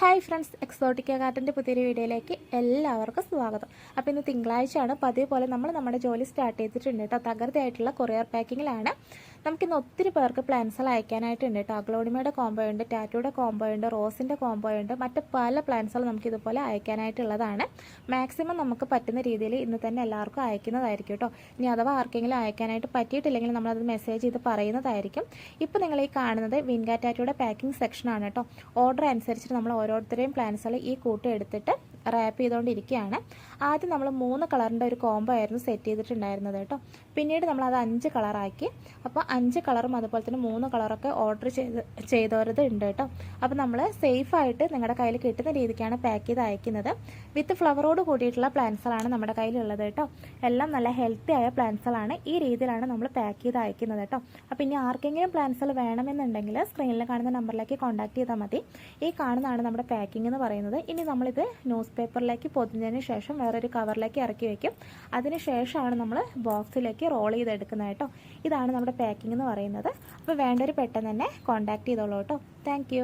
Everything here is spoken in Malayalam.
ഹായ് ഫ്രണ്ട്സ് എക്സോട്ടിക്ക ഗാർഡന്റെ പുതിയൊരു വീഡിയോയിലേക്ക് എല്ലാവർക്കും സ്വാഗതം. അപ്പോൾ ഇന്ന് തിങ്കളാഴ്ചയാണ്. പതിവ് പോലെ നമ്മൾ നമ്മുടെ ജോലി സ്റ്റാർട്ട് ചെയ്തിട്ടുണ്ട് കേട്ടോ. തകർത്തയായിട്ടുള്ള കൊറിയർ പാക്കിങ്ങിലാണ്. നമുക്കിന്ന് ഒത്തിരി പേർക്ക് പ്ലാൻസുകൾ അയക്കാനായിട്ടുണ്ട് കേട്ടോ. അഗ്ലോണിമയുടെ കോംബോ ഉണ്ട് ടാറ്റോയുടെ കോംബോ ഉണ്ട് റോസിന്റെ കോംബോ ഉണ്ട്. മറ്റ് പല പ്ലാൻസുകൾ നമുക്ക് ഇതുപോലെ അയക്കാനായിട്ടുള്ളതാണ്. മാക്സിമം നമുക്ക് പറ്റുന്ന രീതിയിൽ ഇന്ന് തന്നെ എല്ലാവർക്കും അയക്കുന്നതായിരിക്കും കേട്ടോ. ഇനി അഥവാ ആർക്കെങ്കിലും അയക്കാനായിട്ട് പറ്റിയിട്ടില്ലെങ്കിൽ നമ്മളത് മെസ്സേജ് ചെയ്ത് പറയുന്നതായിരിക്കും. ഇപ്പോൾ നിങ്ങൾ ഈ കാണുന്നത് വിൻഗാ ടാറ്റോയുടെ പാക്കിംഗ് സെക്ഷനാണ് കേട്ടോ. ഓർഡർ അനുസരിച്ചിട്ട് നമ്മൾ ഓരോരുത്തരെയും പ്ലാൻസുകൾ ഈ കൂട്ടം എടുത്തിട്ട് റാപ്പ് ചെയ്തുകൊണ്ടിരിക്കുകയാണ്. ആദ്യം നമ്മൾ മൂന്ന് കളറിന്റെ ഒരു കോംബോ ആയിരുന്നു സെറ്റ് ചെയ്തിട്ടുണ്ടായിരുന്നത് കേട്ടോ. പിന്നീട് നമ്മൾ അത് അഞ്ച് കളറാക്കി അപ്പോൾ അഞ്ച് കളറും അതുപോലെ തന്നെ മൂന്ന് കളറൊക്കെ ഓർഡർ ചെയ്ത് ചെയ്തവരത് ഉണ്ട് കേട്ടോ. അപ്പോൾ നമ്മൾ സേഫായിട്ട് നിങ്ങളുടെ കയ്യിൽ കിട്ടുന്ന രീതിക്കാണ് പാക്ക് ചെയ്ത് അയക്കുന്നത്. വിത്ത് ഫ്ലവറോട് കൂടിയിട്ടുള്ള പ്ലാന്റ്സുകളാണ് നമ്മുടെ കയ്യിലുള്ളത് കേട്ടോ. എല്ലാം നല്ല ഹെൽത്തി ആയ പ്ലാന്റ്സുകളാണ് ഈ രീതിയിലാണ് നമ്മൾ പാക്ക് ചെയ്ത് അയക്കുന്നത് കേട്ടോ. അപ്പോൾ ഇനി ആർക്കെങ്കിലും പ്ലാന്റ്സുകൾ വേണമെന്നുണ്ടെങ്കിൽ സ്ക്രീനിൽ കാണുന്ന നമ്പറിലേക്ക് കോൺടാക്ട് ചെയ്താൽ മതി. ഈ കാണുന്നതാണ് നമ്മുടെ പാക്കിംഗ് എന്ന് പറയുന്നത്. ഇനി നമ്മളിത് ന്യൂസ് പേപ്പറിലേക്ക് പൊതിഞ്ഞതിന് ശേഷം വേറൊരു കവറിലേക്ക് ഇറക്കി വയ്ക്കും അതിന് ശേഷമാണ് നമ്മൾ ബോക്സിലേക്ക് റോൾ ചെയ്തെടുക്കുന്നത് കേട്ടോ. ഇതാണ് നമ്മുടെ പാക്കിംഗ് എന്ന് പറയുന്നത്. അപ്പോൾ വേണ്ടൊരു പെട്ടെന്ന് തന്നെ കോൺടാക്ട് ചെയ്തോളൂ കേട്ടോ. താങ്ക്